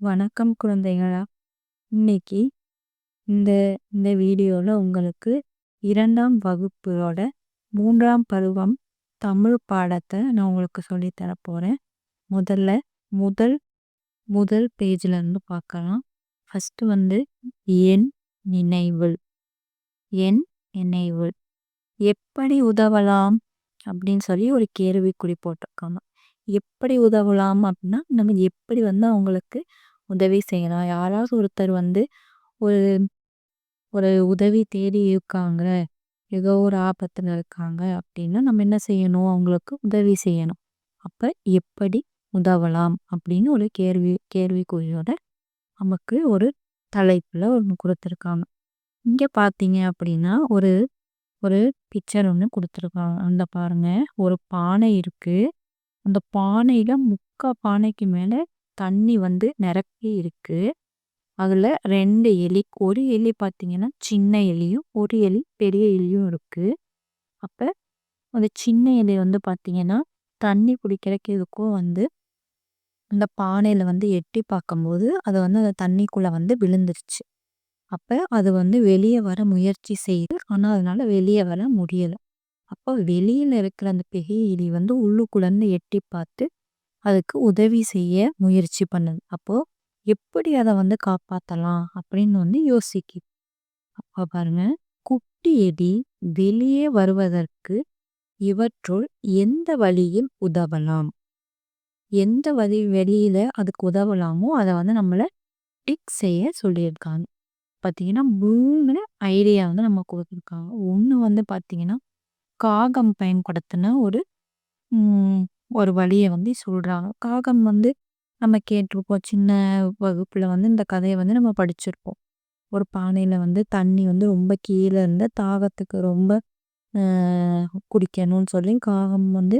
வணக்கம் குழந்தைகளா. இன்னைக்கு இந்த இந்த வீடியோவில் உங்களுக்கு இரண்டாம் வகுப்போட மூன்றாம் பருவம் தமிழ் பாடத்தை நான் உங்களுக்கு சொல்லித்தர போகிறேன் முதல்ல முதல் முதல் பேஜிலருந்து பார்க்கலாம். ஃபஸ்ட்டு வந்து என் நினைவு. என் நினைவு. எப்படி உதவலாம் அப்படின்னு சொல்லி ஒரு கேள்விக்குறி போட்டிருக்காங்க. எப்படி உதவலாம் அப்படின்னா நம்ம எப்படி வந்து அவங்களுக்கு உதவி செய்யலாம். யாராவது ஒருத்தர் வந்து ஒரு ஒரு உதவி தேடி இருக்காங்க. ஏதோ ஒரு ஆபத்தில் இருக்காங்க அப்படின்னா நம்ம என்ன செய்யணும்? அவங்களுக்கு உதவி செய்யணும். அப்போ எப்படி உதவலாம் அப்படின்னு ஒரு கேள்வி கேள்விக்குறியோட நமக்கு ஒரு தலைப்பில் ஒன்று கொடுத்துருக்காங்க. இங்கே பார்த்தீங்க அப்படின்னா ஒரு ஒரு பிக்சர் ஒன்று கொடுத்துருக்காங்க. அந்த பாருங்க. ஒரு பானை இருக்குது அந்த பானையில் முக்கா பானைக்கு மேலே தண்ணி வந்து நிரப்பி இருக்கு. அதில் ரெண்டு எலி. ஒரு எலி பார்த்தீங்கன்னா, சின்ன எலியும், ஒரு எலி பெரிய எலியும் இருக்குது அப்போ அந்த சின்ன எலி வந்து பார்த்திங்கன்னா தண்ணி குடிக்கிறக்கு இதுக்கும் வந்து அந்த பானையில் வந்து எட்டி பார்க்கும்போது, அது வந்து அந்த தண்ணிக்குள்ளே வந்து விழுந்துருச்சு. அப்போ அது வந்து வெளியே வர முயற்சி செய்யுது. ஆனால் அதனால் வெளியே வர முடியலை அப்போ வெளியில் இருக்கிற அந்த பெரிய எலி வந்து உள்ளுக்குள்ளேருந்து எட்டி பார்த்து அதுக்கு உதவி செய்ய முயற்சி பண்ணுது. அப்போ எப்படி அதை வந்து காப்பாற்றலாம் அப்படின்னு வந்து யோசிக்கு. அப்போ பாருங்க குட்டி எலி வெளியே வருவதற்கு இவற்றுள் எந்த வழியில் உதவலாம்? எந்த வழி வெளியில அதுக்கு உதவலாமோ அதை வந்து நம்மளை டிக் செய்ய சொல்லியிருக்காங்க. பார்த்தீங்கன்னா மூணு ஐடியா வந்து நம்ம கொடுத்துருக்காங்க. ஒன்று வந்து பார்த்தீங்கன்னா காகம் பயன்படுத்தின ஒரு ஒரு வழியை வந்து சொல்கிறாங்க காகம் வந்து நம்ம கேட்டிருப்போம். சின்ன வகுப்பில் வந்து இந்த கதையை வந்து நம்ம படிச்சிருப்போம். ஒரு பானையில் வந்து தண்ணி வந்து ரொம்ப கீழே இருந்து தாகத்துக்கு ரொம்ப குடிக்கணும்னு சொல்லி காகம் வந்து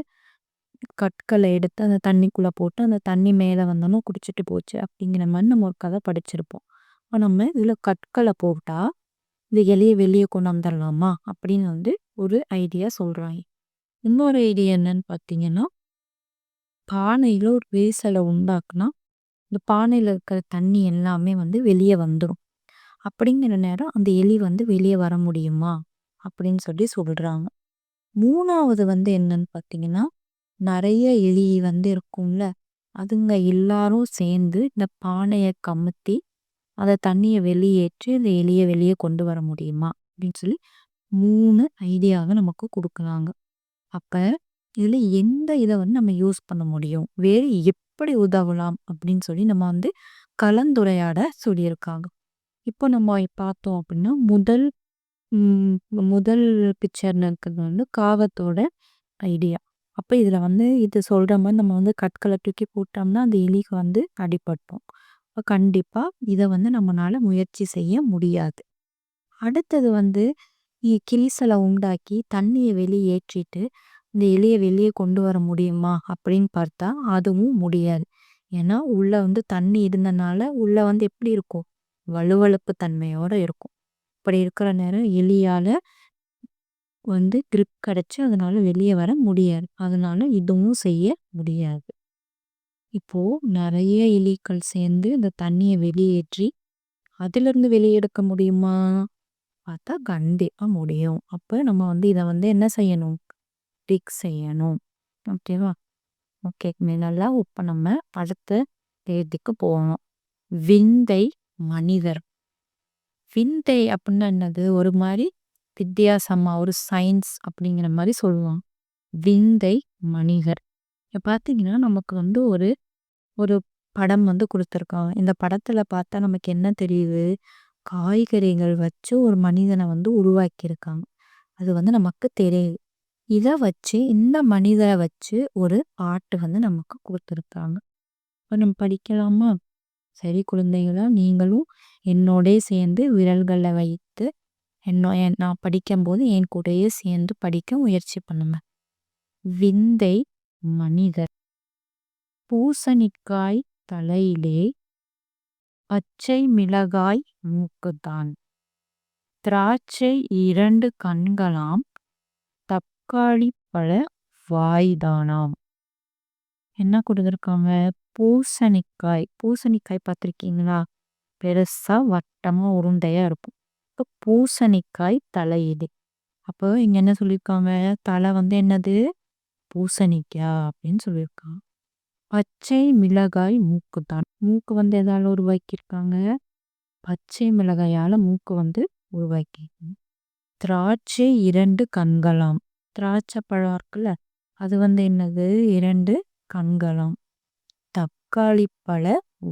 கற்களை எடுத்து அந்த தண்ணிக்குள்ளே போட்டு அந்த தண்ணி மேலே வந்தோன்னா குடிச்சிட்டு போச்சு அப்படிங்கிற மாதிரி நம்ம ஒரு கதை படிச்சிருப்போம். நம்ம இதில் கற்களை போட்டால் இது எளிய வெளியே கொண்டு வந்துடலாமா அப்படின்னு வந்து ஒரு ஐடியா சொல்கிறாங்க இன்னொரு ஐடியா என்னன்னு பார்த்தீங்கன்னா பானையில் ஒரு வேசலை உண்டாக்குனா இந்த பானையில் இருக்கிற தண்ணி எல்லாமே வந்து வெளியே வந்துடும் அப்படிங்கிற நேரம் அந்த எலி வந்து வெளியே வர முடியுமா? அப்படின்னு சொல்லி சொல்கிறாங்க மூணாவது வந்து என்னன்னு பார்த்தீங்கன்னா நிறைய எலி வந்து இருக்கும்ல அதுங்க எல்லாரும் சேர்ந்து இந்த பானையை கமுத்தி அதை தண்ணியை வெளியேற்றி இந்த எலியை வெளியே கொண்டு வர முடியுமா? அப்படின்னு சொல்லி மூணு ஐடியாவை நமக்கு கொடுக்குறாங்க. அப்போ இதில் எந்த இதை வந்து நம்ம யூஸ் பண்ண முடியும்? வேறு எப்படி உதவலாம்? அப்படின்னு சொல்லி நம்ம வந்து கலந்துரையாட சொல்லியிருக்காங்க. இப்போ நம்ம பார்த்தோம் அப்படின்னா முதல் முதல் பிக்சர்னு இருக்கிறது வந்து காவத்தோட ஐடியா அப்போ இதில் வந்து இது சொல்கிற மாதிரி நம்ம வந்து கற்களை தூக்கி போட்டோம்னா அந்த எலிக்கு வந்து அடிபட்டோம். அப்போ கண்டிப்பாக இதை வந்து நம்மளால் முயற்சி செய்ய முடியாது. அடுத்தது வந்து கிளிசலை உண்டாக்கி தண்ணியை வெளியேற்றிட்டு இந்த எலியை வெளியே கொண்டு வர முடியுமா? அப்படின்னு பார்த்தா அதுவும் முடியாது. ஏன்னா உள்ளே வந்து தண்ணி இருந்தனால உள்ளே வந்து எப்படி இருக்கும்? வலுவழுப்பு தன்மையோட இருக்கும். இப்படி இருக்கிற நேரம் எலியால் வந்து கிரிப் கிடச்சி அதனால் வெளியே வர முடியாது. அதனால் இதுவும் செய்ய முடியாது. இப்போது நிறைய எலிகள் சேர்ந்து இந்த தண்ணியை வெளியேற்றி அதிலிருந்து வெளியே எடுக்க முடியுமா? பார்த்தா கண்டிப்பாக முடியும். அப்போ நம்ம வந்து இதை வந்து என்ன செய்யணும்? டிக் செய்யணும். ஓகேவா? ஓகே நல்லா இப்போ நம்ம அடுத்த தேதிக்கு போகணும். விந்தை மனிதர். விந்தை அப்படின்னா என்னது? ஒரு மாதிரி வித்தியாசமா ஒரு சயின்ஸ் அப்படிங்கிற மாதிரி சொல்லுவாங்க. விந்தை மனிதர். இப்போ பார்த்தீங்கன்னா நமக்கு வந்து ஒரு ஒரு படம் வந்து கொடுத்துருக்காங்க. இந்த படத்தில் பார்த்தா நமக்கு என்ன தெரியுது? காய்கறிகள் வச்சு ஒரு மனிதனை வந்து உருவாக்கியிருக்காங்க. அது வந்து நமக்கு தெரியுது. இதை வச்சு இந்த மனிதரை வச்சு ஒரு ஆர்ட் வந்து நமக்கு கொடுத்துருக்காங்க. இப்போ நம்ம படிக்கலாமா? சரி குழந்தைகளா நீங்களும் என்னோடே சேர்ந்து விரல்களை வைத்து என்னோ நான் படிக்கும்போது என் கூடயே சேர்ந்து படிக்க முயற்சி பண்ணுங்க. விந்தை மனிதர். பூசணிக்காய் தலையிலே பச்சை மிளகாய் மூக்குத்தான் திராட்சை இரண்டு கண்களாம் தக்காளி பழ வாய்தானாம். என்ன கொடுத்துருக்காங்க? பூசணிக்காய். பூசணிக்காய் பார்த்துருக்கீங்களா? பெருசாக வட்டமாக உருண்டையாக இருக்கும். இப்போ பூசணிக்காய் தலையீடு. அப்போ இங்கே என்ன சொல்லியிருக்காங்க தலை வந்து என்னது? பூசணிக்காய் அப்படின்னு சொல்லியிருக்காங்க பச்சை மிளகாய் மூக்கு தான். மூக்கு வந்து எதால் உருவாக்கியிருக்காங்க? பச்சை மிளகாயால் மூக்கு வந்து உருவாக்கியிருக்காங்க. திராட்சை இரண்டு கண்களாம். திராட்சை பழம் இருக்குல்ல அது வந்து என்னது? இரண்டு கண்களாம் தக்காளி பழ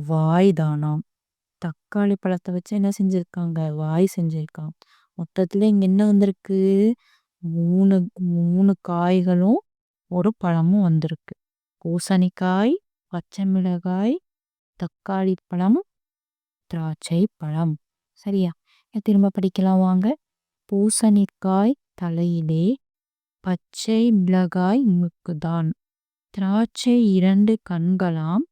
வாய் தானாம். தக்காளி பழத்தை வச்சு என்ன செஞ்சிருக்காங்க? வாய் செஞ்சிருக்காங்க. மொத்தத்துல இங்க என்ன வந்திருக்கு? மூணு மூணு காய்களும் ஒரு பழமும் வந்திருக்கு. பூசணிக்காய் பச்சை மிளகாய் தக்காளி பழம் திராட்சை பழம் சரியா திரும்ப படிக்கலாம் வாங்க. பூசணிக்காய் தலையிலே பச்சை மிளகாய் முக்குதான் திராட்சை இரண்டு கண்களாம்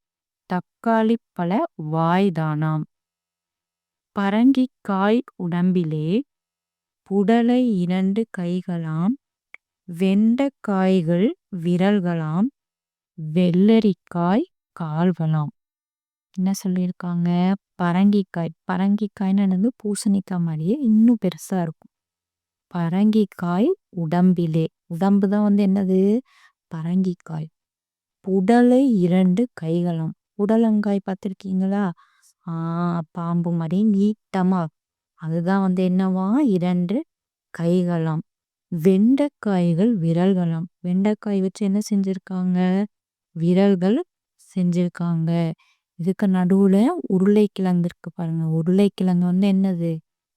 தக்காளி பழ வாய்தானாம். பரங்கிக்காய் உடம்பிலே புடலை இரண்டு கைகளாம் வெண்டைக்காய்கள் விரல்களாம் வெள்ளரிக்காய் கால்களாம். என்ன சொல்லியிருக்காங்க? பரங்கிக்காய். பரங்கிக்காய்ன்னு என்னது? பூசணிக்காய் மாதிரியே இன்னும் பெருசா இருக்கும். பரங்கிக்காய் உடம்பிலே. உடம்பு தான் வந்து என்னது? பரங்கிக்காய். புடலை இரண்டு கைகளும். புடலங்காய் பார்த்துருக்கீங்களா? பாம்பு மாதிரி நீட்டமா. அதுதான் வந்து என்னவா? இரண்டு கைகளும். வெண்டைக்காய்கள் விரல்களும். வெண்டைக்காய் வச்சு என்ன செஞ்சிருக்காங்க? விரல்கள் செஞ்சிருக்காங்க. இதுக்கு நடுவுல உருளைக்கிழங்கு இருக்கு பாருங்க. உருளைக்கிழங்கு வந்து என்னது?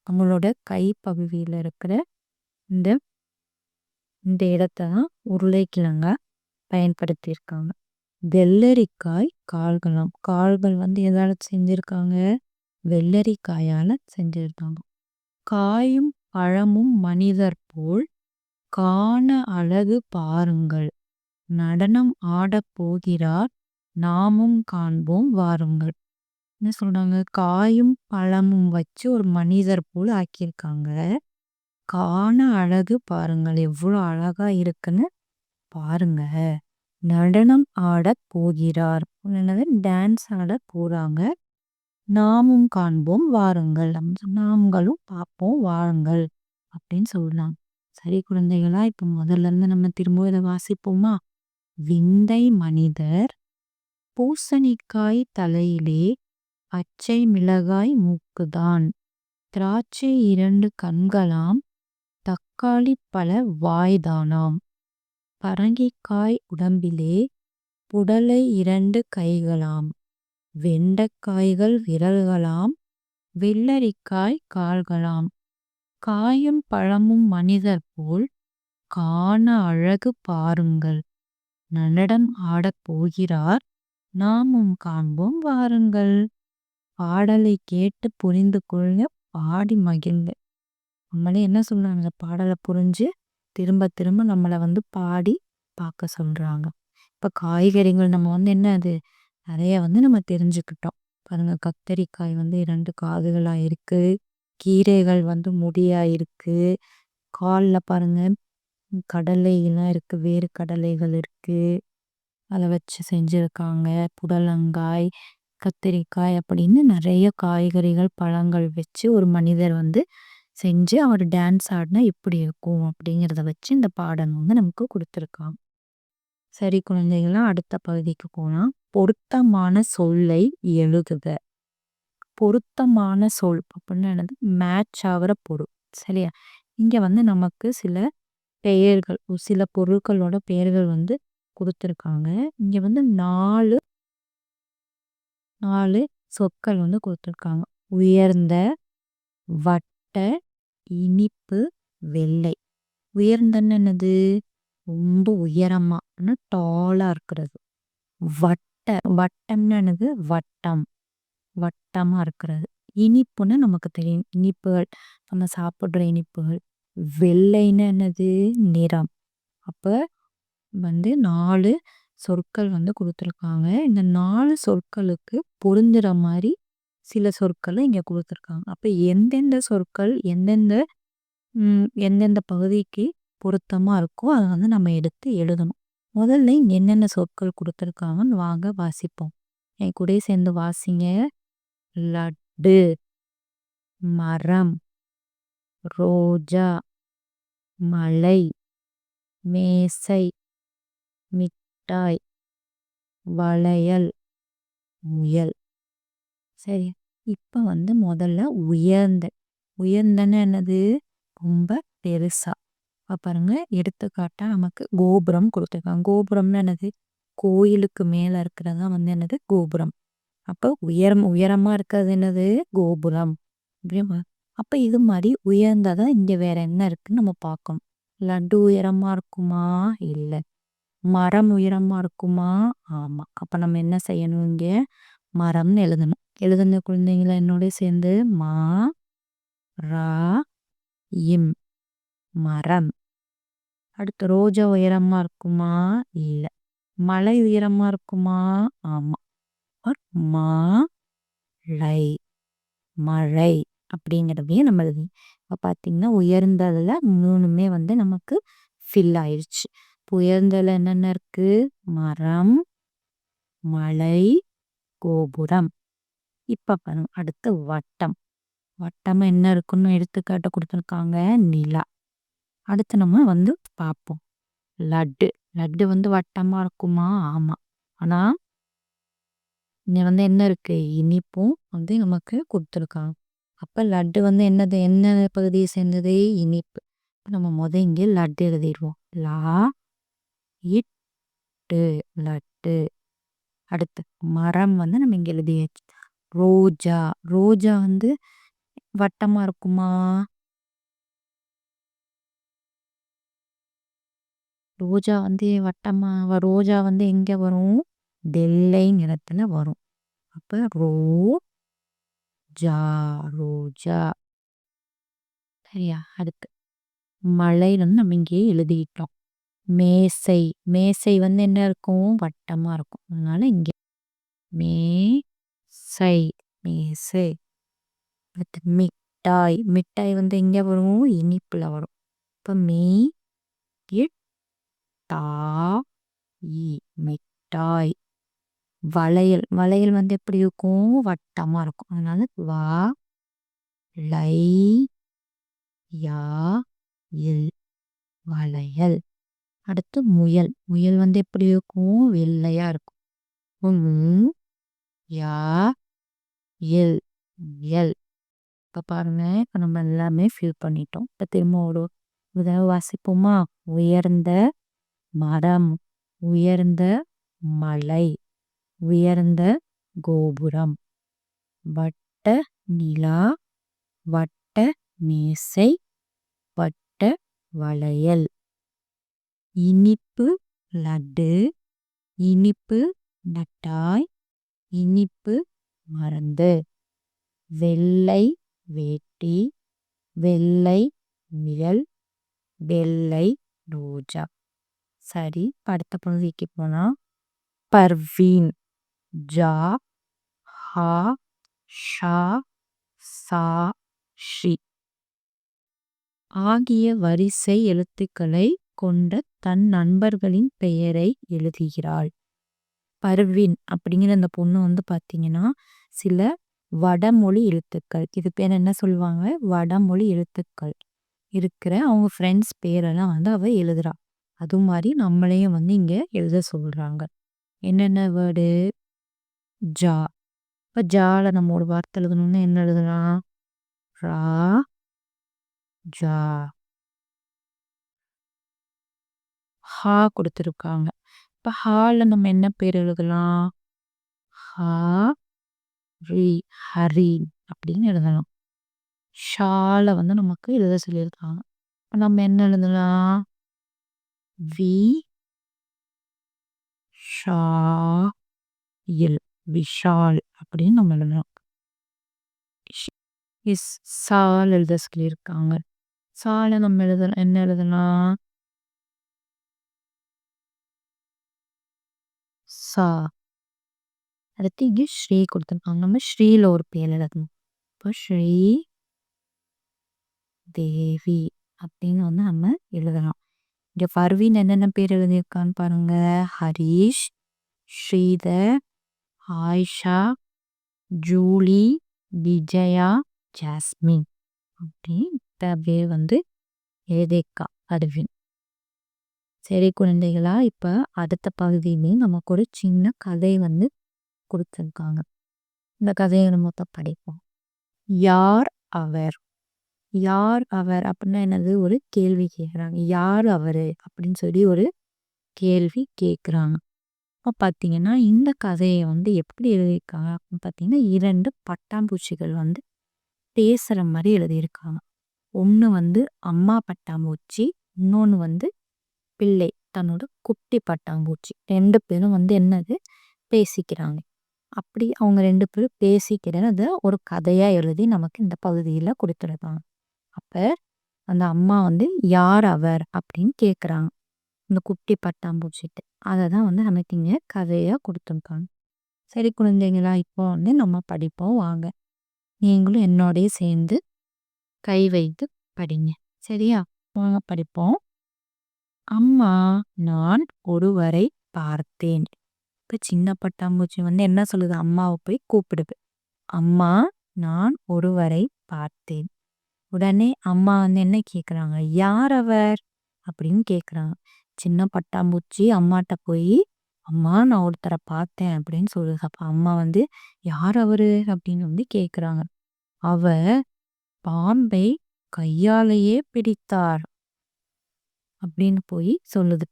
நம்மளோட கை பகுதியில இருக்கிற இந்த இந்த இடத்த தான் உருளைக்கிழங்கா பயன்படுத்தியிருக்காங்க. வெள்ளரிக்காய் கால்களாம் கால்கள் வந்து எதால செஞ்சிருக்காங்க? வெள்ளரிக்காயால செஞ்சிருக்காங்க. காயும் பழமும் மனிதர் போல் காண அழகு பாருங்கள். நடனம் ஆடப் போகிறார். நாமும் காண்போம் வாருங்கள். என்ன சொல்றாங்க? காயும் பழமும் வச்சு ஒரு மனிதர் போல் ஆக்கியிருக்காங்க. காண அழகு பாருங்கள். எவ்வளோ அழகா இருக்குன்னு பாருங்க. நடனம் ஆடப் போகிறார். என்னது? டான்ஸ் ஆட போறாங்க. நாமும் காண்போம் வாருங்கள். நாம்களும் பார்ப்போம் வாருங்கள் அப்படின்னு சொல்லலாம் சரி குழந்தைகளா இப்ப முதல்ல இருந்து நம்ம திரும்ப இதை வாசிப்போமா? விந்தை மனிதர் பூசணிக்காய் தலையிலே பச்சை மிளகாய் மூக்குதான். திராட்சை இரண்டு கண்களாம் தக்காளி பழ வாய்தானாம். பரங்கிக்காய் உடம்பிலே புடலை இரண்டு கைகளாம். வெண்டைக்காய்கள் விரல்களாம். வெள்ளரிக்காய் கால்களாம். காயும் பழமும் மனிதர் போல் காண அழகு பாருங்கள். நடனம் ஆடப் போகிறார். நாமும் காண்போம் வாருங்கள். பாடலை கேட்டு புரிந்து கொள்ள பாடி மகிழ்ங்க நம்மளே என்ன சொல்கிறாங்க பாடலை புரிஞ்சு திரும்ப திரும்ப நம்மளை வந்து பாடி பார்க்க சொல்கிறாங்க இப்போ காய்கறிகள் நம்ம வந்து என்ன அது? நிறைய வந்து நம்ம தெரிஞ்சுக்கிட்டோம். பாருங்க கத்தரிக்காய் வந்து இரண்டு காதுகளாக இருக்குது கீரைகள் வந்து முடியாக இருக்குது காலில் பாருங்க கடலைலாம் இருக்குது வேறு கடலைகள் இருக்குது அதை வச்சு செஞ்சிருக்காங்க. புடலங்காய் கத்திரிக்காய் அப்படின்னு நிறைய காய்கறிகள் பழங்கள் வச்சு ஒரு மனிதர் வந்து செஞ்சு அவர் டான்ஸ் ஆடினா எப்படி இருக்கும் அப்படிங்கிறத வச்சு இந்த பாடம் வந்து நமக்கு கொடுத்துருக்காங்க. சரி குழந்தைகள்லாம் அடுத்த பகுதிக்கு போனால் பொருத்தமான சொல்லை எழுதுக. பொருத்தமான சொல் அப்படின்னு என்னது? மேட்ச் ஆகிற பொருள். சரியா? இங்கே வந்து நமக்கு சில பெயர்கள் சில பொருட்களோட பெயர்கள் வந்து கொடுத்துருக்காங்க. இங்கே வந்து நாலு நாலு சொற்கள் வந்து கொடுத்துருக்காங்க. உயர்ந்த வட்ட இனிப்பு வெள்ளை. உயர்ந்தன்னு என்னது? ரொம்ப உயரமா டாலாக இருக்கிறது. வட்ட வட்டம்னு என்னது? வட்டம். வட்டமாக இருக்கிறது. இனிப்புன்னு நமக்கு தெரியும். இனிப்புகள் நம்ம சாப்பிட்ற இனிப்புகள். வெள்ளைன்னு என்னது? நிறம். அப்போ வந்து நாலு சொற்கள் வந்து கொடுத்துருக்காங்க. இந்த நாலு சொற்களுக்கு பொருந்துகிற மாதிரி சில சொற்களை இங்கே கொடுத்துருக்காங்க. அப்போ எந்தெந்த சொற்கள் எந்தெந்த எந்தெந்த பகுதிக்கு பொருத்தமாக இருக்கோ அதை வந்து நம்ம எடுத்து எழுதணும். முதல்ல என்னென்ன சொற்கள் கொடுத்துருக்காங்கன்னு வாங்க வாசிப்போம். என் கூட சேர்ந்து வாசிங்க. லட்டு மரம் ரோஜா மலை மேசை மிட்டாய் வளையல் முயல். சரி. இப்போ வந்து முதல்ல உயர்ந்த உயர்ந்தன்னு என்னது? ரொம்ப பெருசா. அப்ப பாருங்க எடுத்துக்காட்டா நமக்கு கோபுரம் கொடுத்துருக்காங்க. கோபுரம்னு என்னது? கோயிலுக்கு மேல இருக்கிறதா வந்து என்னது? கோபுரம். அப்போ உயரம் உயரமா இருக்கிறது என்னது? கோபுரம். அப்ப இது மாதிரி உயர்ந்ததான் இங்க வேற என்ன இருக்குன்னு நம்ம பார்க்கணும். லட்டு உயரமா இருக்குமா? இல்லை. மரம் உயரமா இருக்குமா? ஆமா. அப்ப நம்ம என்ன செய்யணும் இங்க? மரம்னு எழுதணும். எழுதுன குழந்தைங்கள என்னோட சேர்ந்து மா ரா இம் மரம். அடுத்து ரோஜா உயரமா இருக்குமா? இல்ல. மலை உயரமா இருக்குமா? ஆமா. மா லை மழை அப்படிங்கிறதையும் நம்ம எழுதி. இப்போ பார்த்தீங்கன்னா உயர்ந்ததில் மூணுமே வந்து நமக்கு ஃபில் ஆயிடுச்சு உயர்ந்ததில் என்னென்ன இருக்குது மரம் மலை கோபுரம். இப்போ பாருங்க அடுத்து வட்டம். வட்டம் என்ன இருக்குன்னு எடுத்துக்காட்டை கொடுத்துருக்காங்க நிலா. அடுத்து நம்ம வந்து பார்ப்போம் லட்டு. லட்டு வந்து வட்டமாக இருக்குமா? ஆமாம் ஆனால் இங்கே வந்து என்ன இருக்குது இனிப்பும் வந்து நமக்கு கொடுத்துருக்காங்க. அப்போ லட்டு வந்து என்னது? என்ன பகுதியை சேர்ந்தது? இனிப்பு. நம்ம முத இங்கே லட்டு எழுதிடுவோம். லா இட்டு லட்டு. அடுத்து மரம் வந்து நம்ம இங்கே எழுதியாச்சு. ரோஜா ரோஜா வந்து வட்டமா இருக்குமா? ரோஜா வந்து வட்டமா ரோஜா வந்து எங்க வரும்? வெள்ளை நிறத்துல வரும். அப்ப ரோ ஜா ரோஜா. சரியா? அடுத்து. மழை வந்து நம்ம இங்கேயே எழுதிட்டோம். மேசை. மேசை வந்து என்ன இருக்கும்? வட்டமா இருக்கும். அதனால இங்க சை மேசை அடுத்து மிட்டாய் மிட்டாய் வந்து எங்க வரும்? இனிப்புல வரும். இப்ப மீ தா இ மிட்டாய். வளையல். வளையல் வந்து எப்படி இருக்கும்? வட்டமா இருக்கும். அதனால வா லை யா இல் வளையல். அடுத்து முயல். முயல் வந்து எப்படி இருக்கும்? வெள்ளையா இருக்கும். Yeah L L. இப்ப பாருங்க இப்ப நம்ம எல்லாமே ஃபில் பண்ணிட்டோம். இப்ப திரும்ப ஒரு இதை வாசிப்போமா? உயர்ந்த மரம் உயர்ந்த மலை உயர்ந்த கோபுரம் வட்ட நிலா வட்ட மேசை வட்ட வளையல். இனிப்பு லட்டு இனிப்பு நட்டாய் இனிப்பு மருந்து வெள்ளை வேட்டி வெள்ளை நிழல் வெள்ளை ரோஜா. சரி அடுத்த பகுதிக்கு போனால் பர்வீன் ஜா ஹா ஷா சா ஷி. ஆகிய வரிசை எழுத்துக்களை கொண்ட தன் நண்பர்களின் பெயரை எழுதுகிறாள். பர்வீன் அப்படிங்கிற அந்த பொண்ணு வந்து பார்த்தீங்கன்னா சில வடமொழி எழுத்துக்கள். இது பேர் என்ன சொல்லுவாங்க? வடமொழி எழுத்துக்கள். இருக்கிற அவங்க ஃப்ரெண்ட்ஸ் பேரெல்லாம் வந்து அவ எழுதுறா. அது மாதிரி நம்மளையும் வந்து இங்க எழுத சொல்றாங்க. என்னென்ன வேர்டு ஜா. இப்போ ஜால நம்ம ஒரு வார்த்தை எழுதணும்னா என்ன எழுதலாம்? ரா. ஜா. ஹா கொடுத்துருக்காங்க. இப்போ ஹால நம்ம என்ன பேர் எழுதலாம்? ஹா ரி ஹரி அப்படின்னு எழுதலாம். ஷால வந்து நமக்கு எழுத சொல்லியிருக்காங்க. நம்ம என்ன எழுதலாம்? வி ஷா இல் விஷால் அப்படின்னு நம்ம எழுதலாம். இஸ் சால் எழுத சொல்லியிருக்காங்க. சால நம்ம எழுதலாம் என்ன எழுதலாம்? சா அடுத்து இங்கே ஸ்ரீ கொடுத்துருக்காங்க. நம்ம ஸ்ரீல ஒரு பேர் எழுதணும். இப்போ ஸ்ரீ தேவி அப்படின்னு வந்து நம்ம எழுதலாம். இங்க பர்வீன் என்னென்ன பேர் எழுதியிருக்கான்னு பாருங்க. ஹரீஷ் ஸ்ரீதர் ஆயிஷா ஜூலி விஜயா ஜாஸ்மின் அப்படின்னு பேர் வந்து எழுதியிருக்கா அருவின் சரி குழந்தைகளா இப்போ அடுத்த பகுதியுமே நமக்கு ஒரு சின்ன கதை வந்து கொடுத்துருக்காங்க. இந்த கதையை நம்ம படிப்போம். யார் அவர்? யார் அவர் அப்படின்னா என்னது? ஒரு கேள்வி கேட்குறாங்க யார் அவர்? அப்படின்னு சொல்லி ஒரு கேள்வி கேட்குறாங்க இப்போ பார்த்தீங்கன்னா இந்த கதையை வந்து எப்படி எழுதியிருக்காங்க அப்படின்னு பார்த்தீங்கன்னா இரண்டு பட்டாம்பூச்சிகள் வந்து பேசுகிற மாதிரி எழுதியிருக்காங்க. ஒன்று வந்து அம்மா பட்டாம்பூச்சி இன்னொன்று வந்து பிள்ளை தன்னோட குட்டி பட்டாம்பூச்சி. ரெண்டு பேரும் வந்து என்னது? பேசிக்கிறாங்க. அப்படி அவங்க ரெண்டு பேரும் பேசிக்கிறத ஒரு கதையாக எழுதி நமக்கு இந்த பகுதியில் கொடுத்துருக்காங்க அப்போ அந்த அம்மா வந்து யார் அவர்? அப்படின்னு கேட்குறாங்க இந்த குட்டி பட்டாம்பூச்சிட்டு அதை தான் வந்து நமக்கு இங்கே கதையாக கொடுத்துருக்காங்க. சரி குழந்தைங்களா இப்போ வந்து நம்ம படிப்போம். வாங்க. நீங்களும் என்னோடய சேர்ந்து கை வைத்து படிங்க. சரியா? வாங்க படிப்போம். அம்மா நான் ஒருவரை பார்த்தேன். இப்போ சின்ன பட்டாம்பூச்சி வந்து என்ன சொல்லுது? அம்மாவை போய் கூப்பிடுது. அம்மா நான் ஒருவரை பார்த்தேன். உடனே அம்மா வந்து என்ன கேட்குறாங்க யார் அவர்? அப்படின்னு கேட்குறாங்க சின்ன பட்டாம்பூச்சி அம்மாட்ட போய் அம்மா நான் ஒருத்தரை பார்த்தேன் அப்படின்னு சொல்லுது. அப்போ அம்மா வந்து யார் அவரு? அப்படின்னு வந்து கேட்குறாங்க அவ பாம்பை கையாலேயே பிடித்தார். அப்படின்னு போய் சொல்லுது.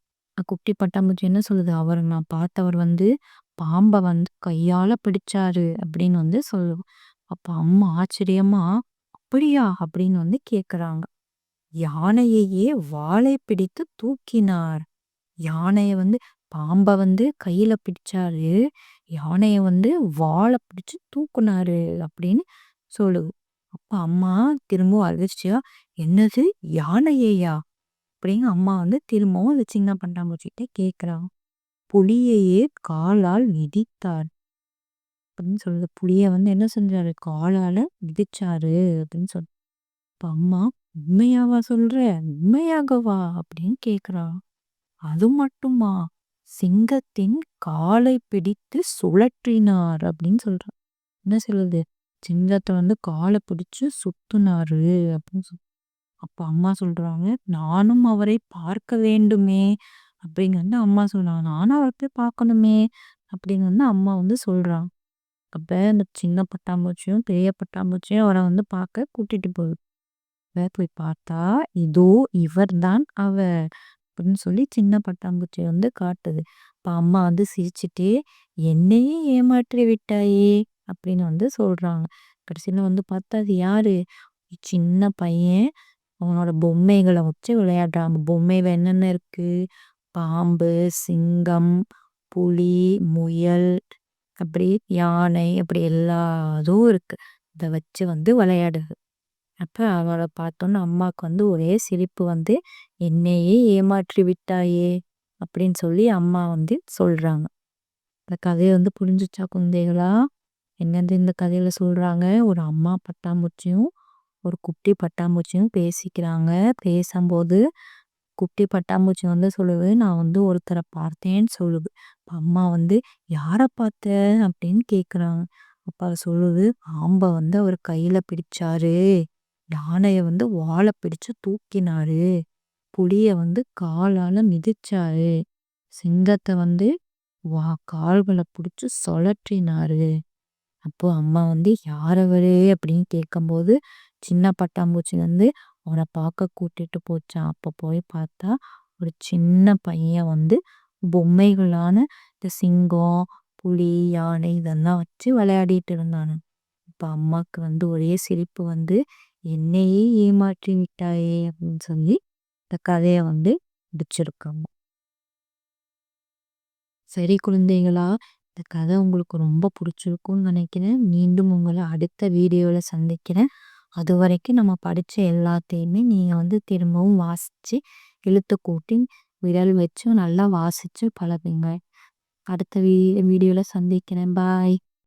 குட்டி பட்டாம்பூச்சி என்ன சொல்லுது? அவர் நான் பார்த்தவர் வந்து பாம்பை வந்து கையால பிடிச்சாரு அப்படின்னு வந்து சொல்லுவோம் அப்ப அம்மா ஆச்சரியமா அப்படியா? அப்படின்னு வந்து கேக்குறாங்க. யானையையே வாளை பிடித்து தூக்கினார். யானைய வந்து பாம்பை வந்து கையில பிடிச்சாரு. யானைய வந்து வாழை பிடிச்சு தூக்குனாரு அப்படின்னு சொல்லுது அப்ப அம்மா திரும்பவும் அதிர்ச்சியா என்னது? யானையையா? அப்படின்னு அம்மா வந்து திரும்பவும் அந்த சின்ன பண்டாம்பூச்சிகிட்ட கேட்குறாங்க புளியையே காலால் மிதித்தார். அப்படின்னு சொல்லுது. புளிய வந்து என்ன செஞ்சாரு? காலால மிதிச்சாரு. அப்படின்னு சொல் இப்போ அம்மா உண்மையாவா சொல்ற? உண்மையாகவா? அப்படின்னு கேக்குறா அது மட்டுமா? சிங்கத்தின் காலை பிடித்து சுழற்றினார். அப்படின்னு சொல்றான் என்ன சொல்லுது? சிங்கத்தை வந்து காலை பிடிச்சு சுத்துனாரு அப்படின்னு சொல் அப்ப அம்மா சொல்றாங்க, "நானும் அவரை பார்க்க வேண்டுமே!" அப்படின்னு வந்து அம்மா சொல்கிறாங்க "நானும் அவரை போய் பார்க்கணுமே!" அப்படின்னு வந்து அம்மா வந்து சொல்றாங்க. அப்ப அந்த சின்ன பட்டாம்பூச்சியும், பெரிய பட்டாம்பூச்சியும் அவரை வந்து பார்க்க கூட்டிட்டு போகுது. அப்ப போய் பார்த்தா, "இதோ இவர்தான் அவர்" அப்படின்னு சொல்லி சின்ன பட்டாம்பூச்சி வந்து காட்டுது. அப்ப அம்மா வந்து சிரிச்சுட்டே, "என்னையே ஏமாற்றி விட்டாயே!" அப்படின்னு வந்து சொல்றாங்க. கடைசியில வந்து பார்த்தா, அது யாரு? சின்ன பையன் அவனோட பொம்மைகளை வச்சு விளையாடுறாங்க பொம்மைகள் என்னென்ன இருக்கு? பாம்பு சிங்கம் புலி முயல் அப்படி யானை அப்படி எல்லா இதுவும் இருக்கு. இதை வச்சு வந்து விளையாடுது. அப்ப அவளை பார்த்தோன்னு அம்மாவுக்கு வந்து ஒரே சிரிப்பு வந்து என்னையே ஏமாற்றி விட்டாயே அப்படின்னு சொல்லி அம்மா வந்து சொல்றாங்க. இந்த கதையை வந்து புரிஞ்சுச்சா குழந்தைகளா? என்னது இந்த கதையில சொல்றாங்க? ஒரு அம்மா பட்டாம்பூச்சியும் ஒரு குட்டி பட்டாம்பூச்சியும் பேசிக்கிறாங்க. பேசும்போது குட்டி பட்டாம்பூச்சி வந்து சொல்லுது நான் வந்து ஒருத்தரை பார்த்தேன்னு சொல்லுது. அம்மா வந்து யாரை பார்த்த? அப்படின்னு கேட்குறாங்க அப்பா சொல்லுது ஆம்பை வந்து அவர் கையில் பிடிச்சாரு. யானையை வந்து வாழை பிடிச்சு தூக்கினாரு. புளியை வந்து காலால் மிதிச்சாரு. சிங்கத்தை வந்து வா கால்களை பிடிச்சி சொலற்றினாரு. அப்போ அம்மா வந்து யார் அப்படின்னு கேட்கும்போது சின்ன பட்டாம்பூச்சி வந்து அவனை பார்க்க கூட்டிட்டு போச்சான் அப்போ போய் பார்த்தா ஒரு சின்ன பையன் வந்து பொம்மைகளான இந்த சிங்கம் புலி யானை இதெல்லாம் வச்சு விளையாடிட்டு இருந்தானு. இப்போ அம்மாவுக்கு வந்து ஒரே சிரிப்பு வந்து என்னையே ஏமாற்றி விட்டாயே அப்படின்னு சொல்லி இந்த கதையை வந்து முடிச்சிருக்காங்க. சரி குழந்தைகளா இந்த கதை உங்களுக்கு ரொம்ப பிடிச்சிருக்கும்னு நினைக்கிறேன். மீண்டும் உங்களை அடுத்த வீடியோவில் சந்திக்கிறேன். அது வரைக்கும் நம்ம படித்த எல்லாத்தையுமே நீங்கள் வந்து திரும்பவும் வாசித்து இழுத்து கூட்டி விரல் வச்சு நல்லா வாசித்து பழகுங்க. அடுத்த வீ வீடியோவில் சந்திக்கிறேன். பாய்.